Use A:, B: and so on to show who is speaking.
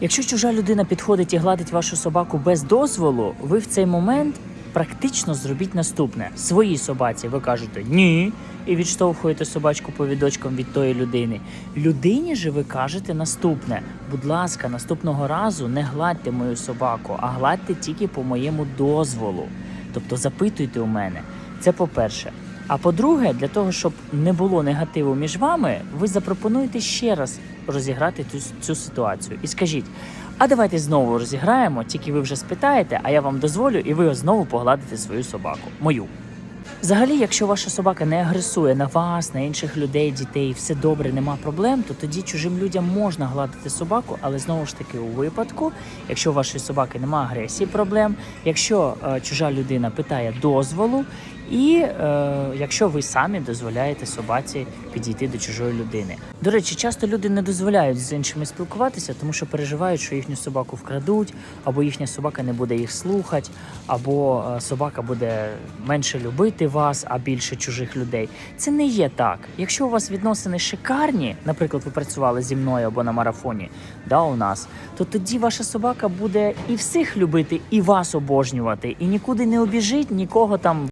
A: Якщо чужа людина підходить і гладить вашу собаку без дозволу, ви в цей момент практично зробіть наступне: своїй собаці ви кажете ні. І відштовхуєте собачку повідочком від тої людини. Людині же ви кажете наступне: будь ласка, наступного разу не гладьте мою собаку, а гладьте тільки по моєму дозволу. Тобто запитуйте у мене. Це по-перше. А по-друге, для того, щоб не було негативу між вами, ви запропонуєте ще раз розіграти цю, цю ситуацію. І скажіть: а давайте знову розіграємо, тільки ви вже спитаєте, а я вам дозволю, і ви знову погладите свою собаку. Мою. Взагалі, якщо ваша собака не агресує на вас, на інших людей, дітей, все добре, нема проблем, то тоді чужим людям можна гладити собаку, але знову ж таки у випадку, якщо у вашої собаки немає агресії, проблем, якщо е, чужа людина питає дозволу, і е, якщо ви самі дозволяєте собаці підійти до чужої людини. До речі, часто люди не дозволяють з іншими спілкуватися, тому що переживають, що їхню собаку вкрадуть, або їхня собака не буде їх слухати, або е, собака буде менше любити вас, а більше чужих людей. Це не є так. Якщо у вас відносини шикарні, наприклад, ви працювали зі мною або на марафоні, да, у нас, то тоді ваша собака буде і всіх любити, і вас обожнювати, і нікуди не обіжить, нікого там